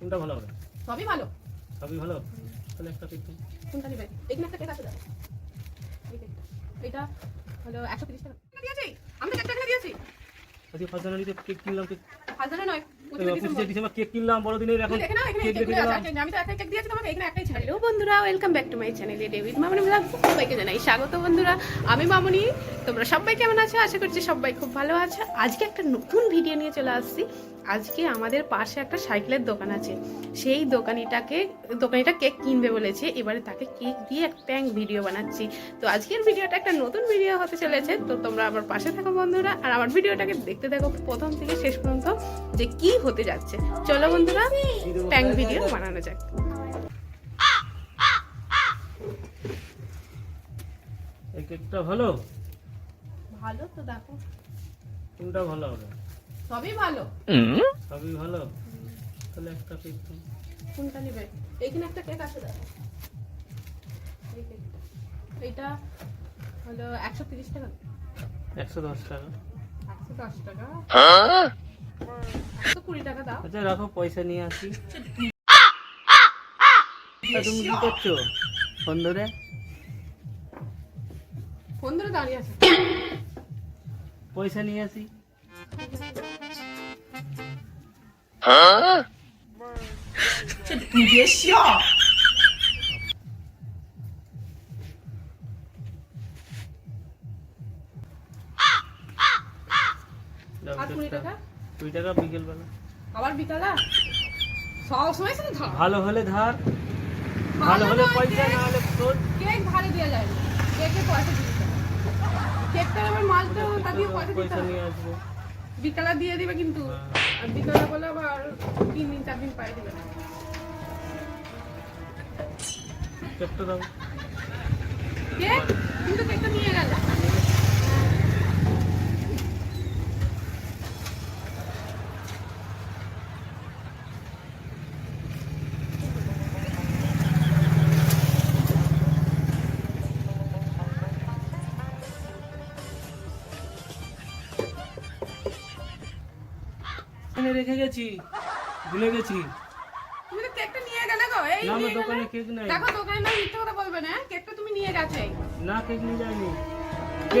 কোনটা ভালো হবে? সবই ভালো। সবই ভালো? তাহলে একটা দিন। কোনটা নেবে? এখানে একটা কেক আছে দাও এটা হলো একশো তিরিশ টাকা। দিয়েছি। আমি দিয়েছি। আজকে ফার্স্ট জানুয়ারিতে কেক কিনলাম কেক নয় ডিসেম্বর। কেক কিনলাম বড়দিনের এখন দেখে একটা- আমি তো একটা কেক দিয়েছি তোমাকে, এখানে একটাই ছিল। Hello বন্ধুরা, channel, এ ডেভিড মামনি vlog। সবাইকে জানাই স্বাগত বন্ধুরা। আমি মামনি। তোমরা সবাই কেমন আছো? আশা করছি সবাই খুব ভালো আছো। আজকে একটা নতুন ভিডিও নিয়ে চলে আসছি। আজকে আমাদের পাশে একটা সাইকেলের দোকান আছে। সেই দোকানিটাকে দোকানিটা কেক কিনবে বলেছে। এবারে তাকে কেক দিয়ে এক প্যাং ভিডিও বানাচ্ছি। তো আজকের ভিডিওটা একটা নতুন ভিডিও হতে চলেছে। তো তোমরা আমার পাশে থাকো বন্ধুরা। আর আমার ভিডিওটাকে দেখতে থাকো প্রথম থেকে শেষ পর্যন্ত যে কি হতে যাচ্ছে। চলো বন্ধুরা প্যাং ভিডিও বানানো যাক। কেকটা ভালো? ভালো তো দেখো। কোনটা ভালো হবে? সবই ভালো। সবই ভালো? তাহলে একটা কেক কোনটা নেবে? এইখানে একটা কেক আছে এই এইটা হলো একশো তিরিশ টাকা। একশো দশ টাকা। একশো দশ টাকা। একশো কুড়ি টাকা দাও। আচ্ছা রাখো পয়সা নিয়ে আসি। তুমি কি করছ? ফোন ধরে? ফোন ধরে দাঁড়িয়ে আছে। পয়সা নিয়ে আসি। আর কুড়ি কেকটা। টাকা? কুড়ি টাকা আবার বিকালা? সব সময় ধার। ভালো হলে ধার ভালো হলে পয়সা না হলে শোধ কেক ধারে দেওয়া যায় কেকে পয়সা দিতে হবে কেকটার আবার মালটা তাকে পয়সা দিতে পয়সা নিয়ে আসব। বিকালা দিয়ে দিবে কিন্তু হ্যাঁ। আর বিকালে বলে আবার তিন দিন চার দিন পাই দিবে কেকটা দাও। কেক কিন্তু কেকটা নিয়ে গেল। এখানে রেখে গেছি। ভুলে গেছি। তুমি তো কেকটা নিয়ে গেলে গো এই না আমার দোকানে কেক নাই। দেখো দোকানে না মিথ্যে কথা বলবে না? কেকটা তুমি নিয়ে গেছে। না কেক নিয়ে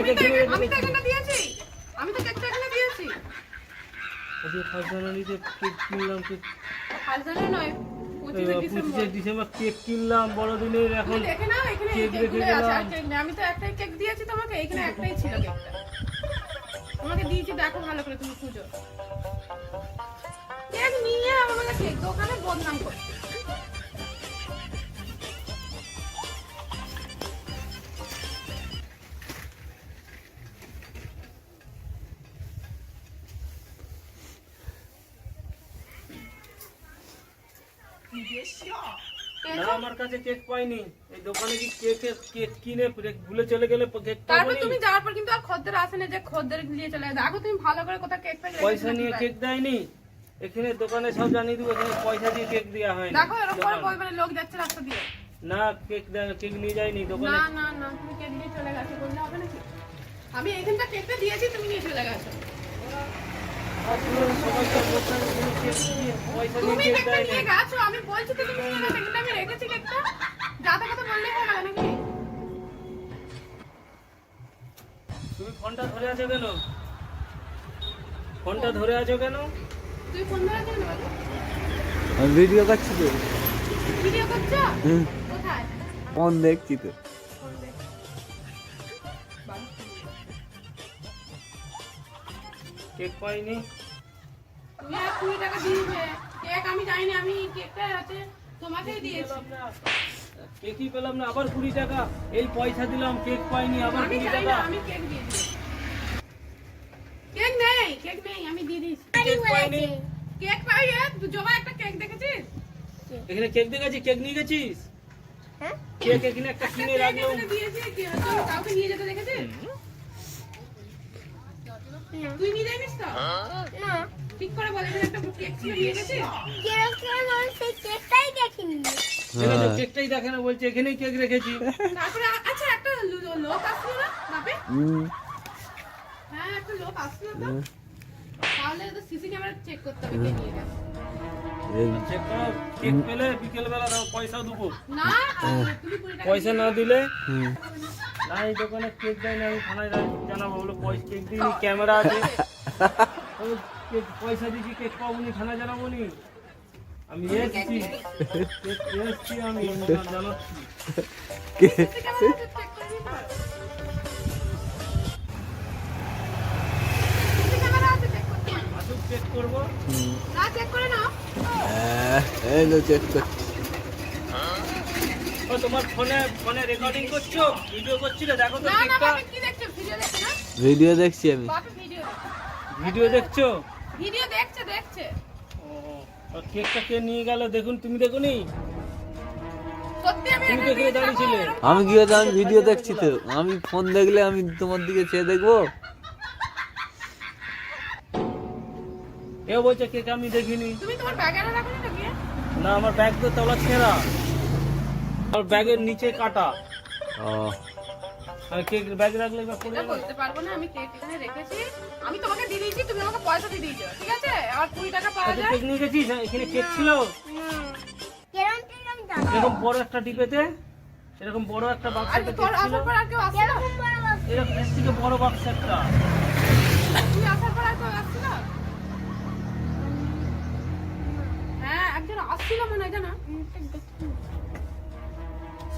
এখানে- আমি তো এখানে দিয়েছি। আমি তো কেকটা এখানে দিয়েছি। আজকে জানুয়ারিতে কেক কিনলাম কেক হাজারে নয় পঁচিশে ডিসেম্বর। কেক কিনলাম বড়দিনের এখন কেক রেখে গেলাম। আমি তো একটাই কেক দিয়েছি তোমাকে এখানে একটাই ছিল কেকটা। তোমাকে দিয়েছি দেখো ভালো করে তুমি খুঁজো। নিয়ে দোকানে বদনাম করে আমার কাছে কেক পাইনি। এই দোকানে কি কেক কেক কিনে ভুলে চলে গেলে কেক তারপর তুমি যাওয়ার পর কিন্তু আর খদ্দের আসে না যে খদ্দের নিয়ে চলে যায় আগে তুমি ভালো করে কোথাও কেক পেয়ে পয়সা নিয়ে কেক দেয়নি। এখানে দোকানে সব জানিয়ে দিব এখানে পয়সা দিয়ে কেক দেওয়া হয় না দেখো এরকম করে না, লোক যাচ্ছে রাস্তা দিয়ে। না কেক কেক নিয়ে যায়নি দোকানে। না না না তুমি কেক নিয়ে চলে গেছো বললে হবে নাকি? আমি এখানটা কেকটা দিয়েছি তুমি নিয়ে চলে গেছো। সবাই সব দোকানে কোনো কেক দিয়ে পয়সা দিয়ে তুমি কেকটা নিয়ে গেছো আমি বলছি তুমি নিয়ে গেছো কিন্তু আমি রেখেছি কেকটা। যাতে কথা বললেই হবে নাকি? তুমি ফোনটা ধরে আছো কেন? ফোনটা ধরে আছো কেন? আমি ভিডিও করছি তো। ভিডিও করছ? হুম। কোথায়? ফোন দেখছি তো। কেক পাইনি। তুমি আর কুড়ি টাকা দিয়েছে। কেক আমি জানি আমি কেকটা আছে তোমাকেই দিয়েছি। কেকই পেলাম না। আবার কুড়ি টাকা। এই পয়সা দিলাম কেক পাইনি আবার কুড়ি টাকা। আমি কেক দিয়েছি কেক নেই কেক নেই আমি দিয়ে দিয়েছি কেক পাইনি কেক পাই তুই জমা একটা কেক দেখেছিস? এখানে কেক দেখেছি কেক নিয়ে গেছিস? হ্যাঁ? কেক এখানে একটা কিনে কেক রাখলাম। দিয়েছি কি কাউকে নিয়ে যেতে দেখেছিস? তুই নিয়ে যাবিস তো? না। ঠিক করে বলে একটা কেক ছিল নিয়ে গেছিস? সেই কেকটাই দেখিনি। কেকটাই দেখে না বলছে এখানেই কেক রেখেছি। তারপরে আচ্ছা একটা লোক আসলো না বাপে? হ্যাঁ একটা লোক আসলো তো। তাহলে তো সিসি ক্যামেরা চেক করতে হবে কে নিয়ে গেছে। পয়সা দেবো। না তুমি কুড়ি টাকা পয়সা না দিলে। না এই দোকানে কেক দেয় না আমি থানায় জানাব বলো পয়সা কেক দিইনি ক্যামেরা আছে? ও, কেক- পয়সা দিয়েছি কেক পাবো নি থানায় জানাব নি আমি এসছি কেক এসছি আমি জানাচ্ছি। চেক করে নাও। এই তো চেক করছি ও তোমার ফোনে ফোনে রেকর্ডিং করছ? ভিডিও করছিলে? দেখো তো না না কেকটা কি দেখছ? ভিডিও দেখছ না? ভিডিও দেখছি আমি। ভিডিও ভিডিও দেখছ? ভিডিও দেখছে দেখছে। ও, কেকটা কে নিয়ে গেল? দেখুন তুমি দেখুনি? সত্যি আমি। আমি হতো আমি ভিডিও দেখছি তো? আমি ফোন দেখলে আমি তোমার দিকে চেয়ে দেখব? এও বলছে কেক আমি দেখিনি? তুমি তোমার ব্যাগে রাখো না না আমার ব্যাগ তো তলা ছেঁড়া। আর ব্যাগের নিচে কাটা। ও। আর কেক ব্যাগ রাখলে বা পড়ে এটা বলতে পারব না আমি কেক এখানে রেখেছি। আমি তোমাকে দিয়ে দিয়েছি তুমি আমাকে পয়সা দিয়ে দিয়েছ ঠিক আছে? আর কুড়ি টাকা পাওয়া আচ্ছা, যায়? কেক নিয়ে গেছিস এখানে কেক ছিল? কেরম কেরম জানো এরকম বড় একটা ডিপেতে এরকম বড় একটা বাক্স আর তোর ছিল। আসার পর আর কেউ আসছে না কেরম বড় বাক্স? এরকম বড় বাক্স একটা। তুমি আসার পর আর কেউ আসছে না মনে হয়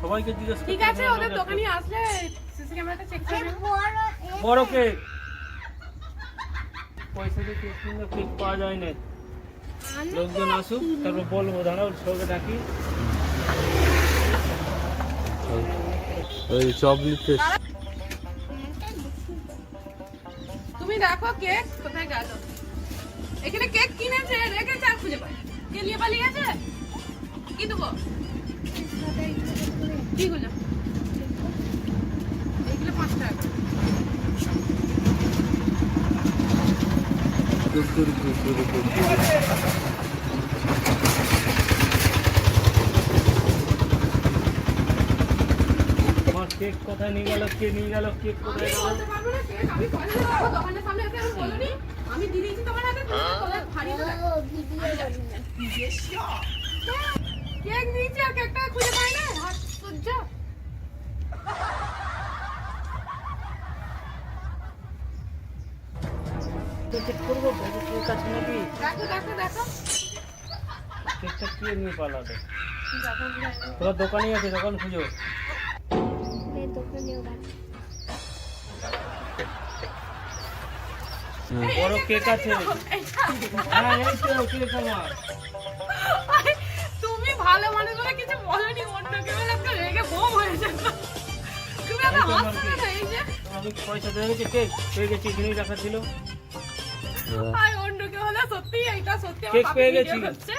সবাইকে জিজ্ঞেস ঠিক আছে ওদের দোকানে আসলে সিসি ক্যামেরাটা চেক করে বড় কেক পয়সা দিয়ে কেক কিনলে কেক পাওয়া যায় না। লোকজন আসুক তারপর বলব দাঁড়াও সবাইকে ডাকি। ওই চকলেট তুমি দেখো কেক কোথায় গেল। এখানে কেক কিনেছে রেখেছে কুরকুর কুরকুর কুরকুর আমার কেক কোথায় নিয়ে গেল? কে নিয়ে গেল? কেক আমি কোথায় গেল? বলতে পারব না আমি দোকানের সামনে এসে আমি বলিনি। আমি দিয়ে দিয়েছি তোমার হাতে তুমি দেবে ভিডিও না। কেক দিয়েছি আর কেকটা খুঁজে পাই না। হাত সহ্য করব কেক আছে নাকি? দেখো দেখো দেখো। কেকটা কে নিয়ে পালাবে? তোমার দোকানেই আছে দোকান খুঁজো। বড় কেক আছে হ্যাঁ তুমি ভালো মানুষ বলে কিছু বলনি তো রেগে বোম হয়ে যেত তুমি এত হাসছো না এই যে আমি পয়সা দিয়ে গেছি কেক পেয়ে গেছি এখানেই রাখা ছিল। আর অন্য কেউ হলে সত্যি এইটা সত্যি আমার পেয়ে গেছি। হচ্ছে।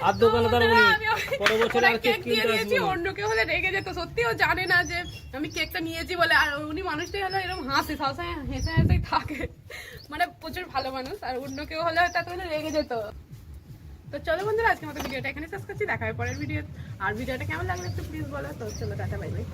আর দোকানে দাঁড়াবো না, নি আমি ওকে- পরের বছর আর কেক কেক কিনতে আসব। অন্য কেউ হলে রেগে যেত। সত্যি ও জানে না যে আমি কেকটা নিয়েছি বলে আর উনি মানুষটাই হলো এরকম হাসে সবসময় হেসে হেসে থাকে। মানে প্রচুর ভালো মানুষ আর অন্য কেউ হলে এত রেগে যেত। তো চলো বন্ধুরা আজকে মতো ভিডিওটা এখানে শেষ করছি। দেখা পরের ভিডিও আর ভিডিওটা কেমন লাগল একটু প্লিজ বলো। তো চলো টাটা বাই বাই